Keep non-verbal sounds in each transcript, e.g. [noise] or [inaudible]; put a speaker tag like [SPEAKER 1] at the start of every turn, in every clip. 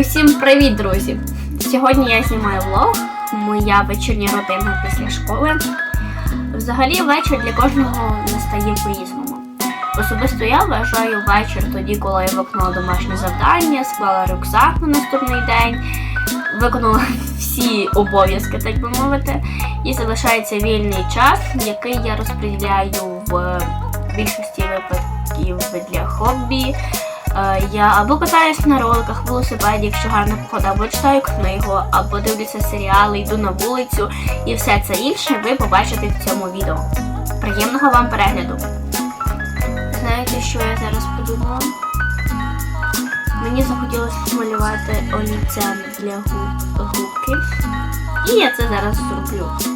[SPEAKER 1] Усім привіт, друзі! Сьогодні я знімаю влог, моя вечірня родина після школи. Взагалі вечір для кожного настає по-різному. Особисто я вважаю вечір тоді, коли я виконала домашнє завдання, склала рюкзак на наступний день, виконала [laughs] всі обов'язки, так би мовити, і залишається вільний час, який я розподіляю в більшості випадків для хобі. Я або катаюсь на роликах, велосипеді, якщо гарна погода, або читаю книгу, або дивлюся серіали, йду на вулицю і все це інше ви побачите в цьому відео. Приємного вам перегляду! Знаєте, що я зараз подумала? Мені захотілося помалювати олівцем для губ губки. І я це зараз зроблю.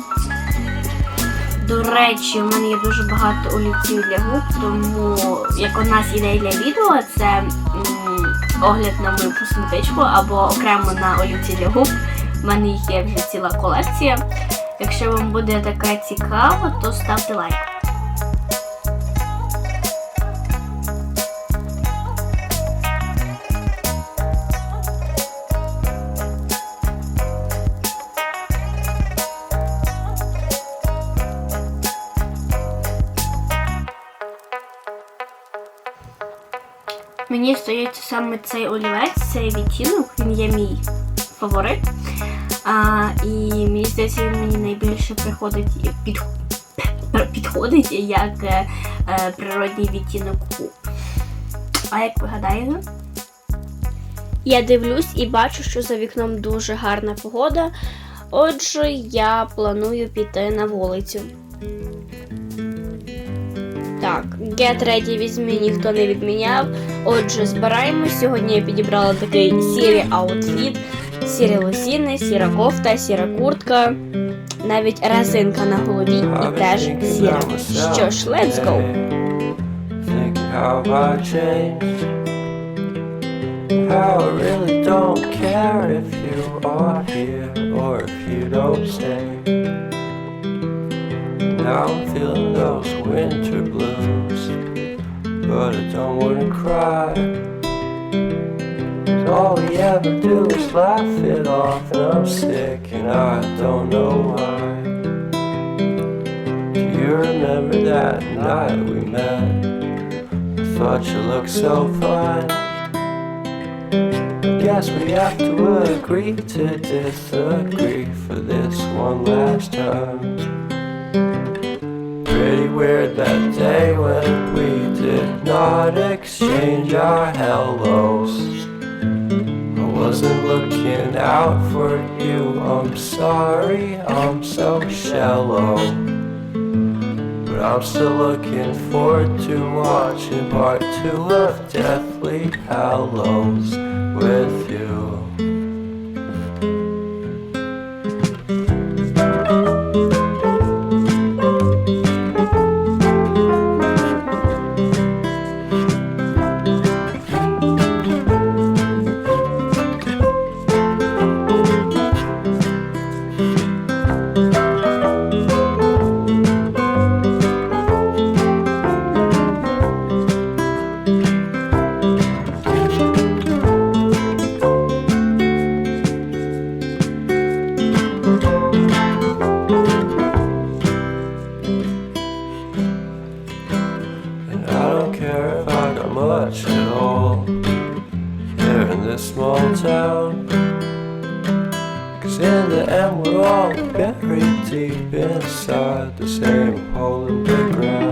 [SPEAKER 1] До речі, у мене є дуже багато олівців для губ, тому як у нас ідея для відео, це огляд на мою косметичку або окремо на олівці для губ. У мене їх є вже ціла колекція. Якщо вам буде таке цікаво, то ставте лайк. Мені здається саме цей олівець, цей відтінок, він є мій фаворит. А, і мені здається, він мені найбільше приходить під, підходить як е, е, природній відтінок. А як ви гадаєте? Я дивлюсь і бачу, що за вікном дуже гарна погода. Отже, я планую піти на вулицю. Так, Get Ready візьми, ніхто не відміняв. Отже, збираємось. Сьогодні я підібрала такий сірий аутфіт, сірі лосіни, сіра кофта, сіра куртка, навіть резинка на голові і теж сіра. Що ж, let's go!
[SPEAKER 2] How I changed. How I really don't care if you are here or if you don't stay. Now I'm feeling those winter blues, but I don't wanna cry. cry. 'Cause all we ever do is laugh it off, and I'm sick and I don't know why. Do you remember that night we met? I thought you looked so fine. Guess we have to agree to disagree for this one last time. Weird that day when we did not exchange our hellos. I wasn't looking out for you, I'm sorry, I'm so shallow. But I'm still looking forward to watching part two of Deathly Hallows much at all here in this small town. Cause in the end, we're all buried deep inside the same hole in the ground.